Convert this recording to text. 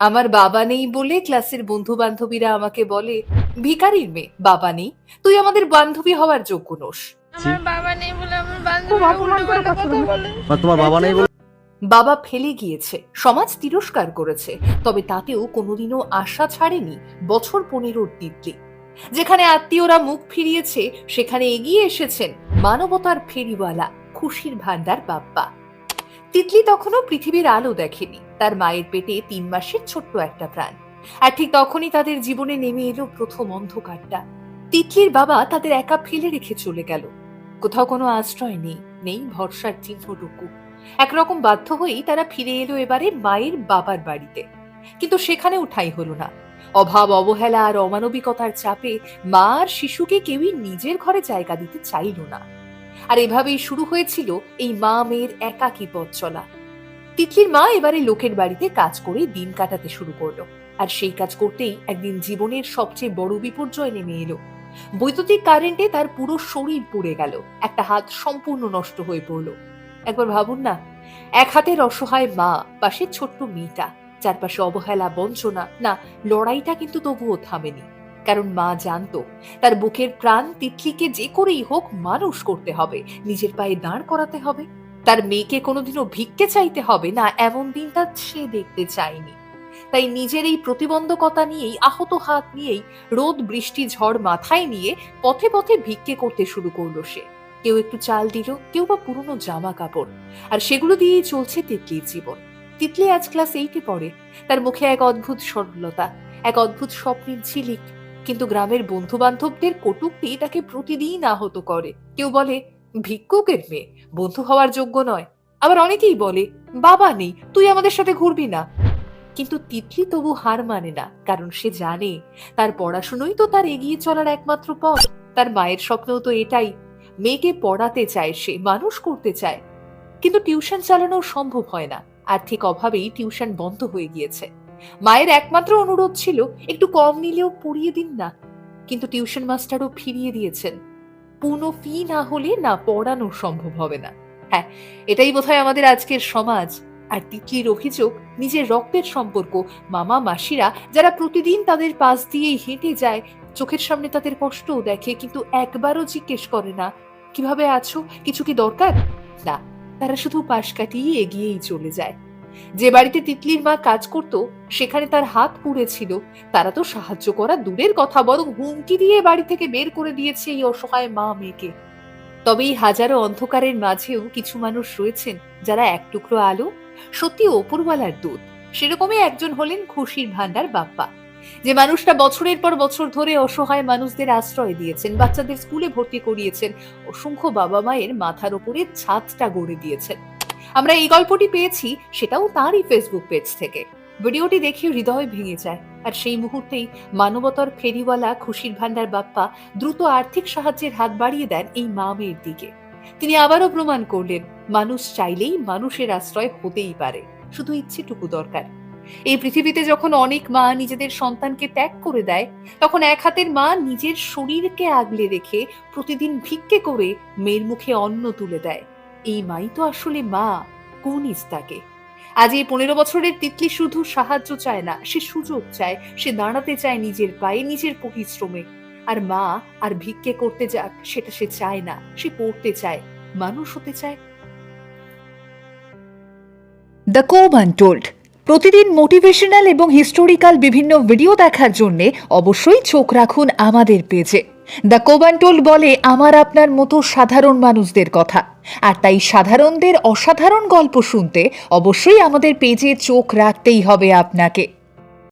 আমার বাবা নেই বলে ক্লাসের বন্ধু বান্ধবীরা আমাকে বলে ভিখারির মেয়ে বাবা নেই। তুই আমাদের বান্ধবী হওয়ার যোগ্য নোস। আমার বাবা নেই বলে আমার বান্ধবী কথা বলে। তোমার বাবা নেই বলে? বাবা ফেলে গিয়েছে। সমাজ তিরস্কার করেছে। তবে তাতেও কোনোদিনও আশা ছাড়েনি বছর পনেরোর তিতলি যেখানে আত্মীয়রা মুখ ফিরিয়েছে সেখানে এগিয়ে এসেছেন মানবতার ফেরিওয়ালা খুশির ভান্ডার বাপ্পা। তিতলি তখনও পৃথিবীর আলো দেখেনি। তার মায়ের পেটে তিন মাসের ছোট্ট একটা প্রাণ। আর ঠিক তখনই তাদের জীবনে নেমে এলো প্রথম অন্ধকারটা। তিতলির বাবা তাদের একা ফেলে রেখে চলে গেল। কোথাও কোনো আশ্রয় নেই নেই ভরসার চিহ্নটুকু একরকম বাধ্য হয়েই তারা ফিরে এলো এবারে মায়ের বাবার বাড়িতে। কিন্তু সেখানে উঠাই হলো না। অভাব, অবহেলা আর অমানবিকতার চাপে মা আর শিশুকে কেউই নিজের ঘরে জায়গা দিতে চাইল না। আর এভাবেই শুরু হয়েছিল এই মা মেয়ের একাকী পথ চলা। তিতলির মা এবারে লোকের বাড়িতে কাজ করে দিন কাটাতে শুরু করল। আর সেই কাজ করতেই একদিন জীবনের সবচেয়ে বড় বিপর্যয় নেমে এলো। বৈদ্যুতিক কারেন্টে তার পুরো শরীর পুড়ে গেল, একটা হাত সম্পূর্ণ নষ্ট হয়ে পড়ল। একবার ভাবুন না, এক হাতের অসহায় মা পাশে ছোট্ট মেয়েটা, চারপাশে অবহেলা, বঞ্চনা, না, লড়াইটা কিন্তু তবুও থামেনি। কারণ মা জানতো, তার বুকের প্রাণ তিতলিকে যে করেই হোক মানুষ করতে হবে, নিজের পায়ে দাঁড় করাতে হবে। তার মেয়েকে কোনোদিনও ভিক্ষে চাইতে হবে না, এমন দিনটা সে দেখতে চায়নি। তাই নিজের এই প্রতিবন্ধকতা নিয়েই, আহত হাত নিয়েই, রোদ, বৃষ্টি, ঝড় মাথায় নিয়ে পথে পথে ভিক্ষে করতে শুরু করল সে। কেউ একটু চাল দিল, কেউ বা পুরনো জামা কাপড়, আর সেগুলো দিয়েই চলছে তিতলির জীবন। তিতলি আজ ক্লাস এইটে পড়ে। তার মুখে এক অদ্ভুত সরলতা, এক অদ্ভুত স্বপ্নের ঝিলিক কিন্তু গ্রামের বন্ধু বান্ধবদের কটুক্তি তাকে প্রতিদিন আহত করে। কেউ বলে, ভিক্ষুকের মেয়ে, বন্ধু হওয়ার যোগ্য নয়। আবার অনেকেই বলে, বাবা নেই, তুই আমাদের সাথে ঘুরবি না। কিন্তু তিতলি তবু হার মানে না, কারণ সে জানে, তার পড়াশুনোই তো তার এগিয়ে চলার একমাত্র পথ। তার মায়ের স্বপ্নও তো এটাই, মেয়েকে পড়াতে চায় সে, মানুষ করতে চায়। কিন্তু টিউশন চালানো সম্ভব হয় না, আর্থিক অভাবেই টিউশন বন্ধ হয়ে গিয়েছে। মায়ের একমাত্র অনুরোধ ছিল, একটু কম নিলেও পড়িয়ে দিন না। কিন্তু টিউশন মাস্টারও ফিরিয়ে দিয়েছেন। পূর্ণ ফি না হলে না পড়ানো সম্ভব হবে না। হ্যাঁ এটাই বোধহয় আমাদের আজকের সমাজ। আর তিতলির অভিযোগ, নিজের রক্তের সম্পর্ক, মামা, মাসিরা, যারা প্রতিদিন তাদের পাশ দিয়েই হেঁটে যায়, চোখের সামনে তাদের কষ্টও দেখে, কিন্তু একবারও জিজ্ঞেস করে না, কীভাবে আছো? কিছু কি দরকার? না, তারা শুধু পাশ কাটিয়ে এগিয়েই চলে যায়। যে বাড়িতে তিতলির মা কাজ করত, সেখানে তার হাত পুড়েছিল তারা তো সাহায্য করা দূরের কথা, বরং হুমকি দিয়ে বাড়ি থেকে বের করে দিয়েছে এই অসহায় মা মেয়েকে। তবে এই হাজারো অন্ধকারের মাঝেও কিছু মানুষ রয়েছেন যারা এক টুকরো আলো, সত্যি ওপরওয়ালার দুধ সেরকমই একজন হলেন খুশির ভান্ডার বাপ্পা। যে মানুষটা বছরের পর বছর ধরে অসহায় মানুষদের আশ্রয় দিয়েছেন, বাচ্চাদের স্কুলে ভর্তি করিয়েছেন, অসংখ্য বাবা মায়ের মাথার উপরে ছাদটা গড়ে দিয়েছেন। আমরা এই গল্পটি পেয়েছি সেটাও তারই ফেসবুক পেজ থেকে। ভিডিওটি দেখে হৃদয় ভেঙে যায়। আর সেই মুহূর্তেই মানবতার ফেরিওয়ালা খুশির ভান্ডার বাপ্পা দ্রুত আর্থিক সাহায্যের হাত বাড়িয়ে দেন এই মা মেয়ের দিকে। তিনি আবারও প্রমাণ করলেন, মানুষ চাইলেই মানুষের আশ্রয় হতেই পারে। শুধু ইচ্ছেটুকু দরকার। এই পৃথিবীতে যখন অনেক মা নিজেদের সন্তানকে ত্যাগ করে দেয়, তখন এক হাতের মা নিজের শরীরকে আগলে রেখে প্রতিদিন ভিক্ষে করে মেয়ের মুখে অন্ন তুলে দেয়। এই মাই তো আসলে মা, কোন ইস্তাকে? আজ এই পনেরো বছরের তিতলি শুধু সাহায্য চায় না, সে সুযোগ চায়, সে দাঁড়াতে চায় নিজের পায়ে, নিজের পরিশ্রমে। আর মা আর ভিক্ষে করতে যাক, সেটা সে চায় না, সে পড়তে চায়, মানুষ হতে চায়। দ্য কোব আনটোল্ড প্রতিদিন মোটিভেশনাল এবং হিস্টোরিক্যাল বিভিন্ন ভিডিও দেখার জন্যে অবশ্যই চোখ রাখুন আমাদের পেজে দ্য কোবান্টোল বলে, আমার আপনার মতো সাধারণ মানুষদের কথা। আর তাই সাধারণদের অসাধারণ গল্প শুনতে অবশ্যই আমাদের পেজে চোখ রাখতেই হবে আপনাকে।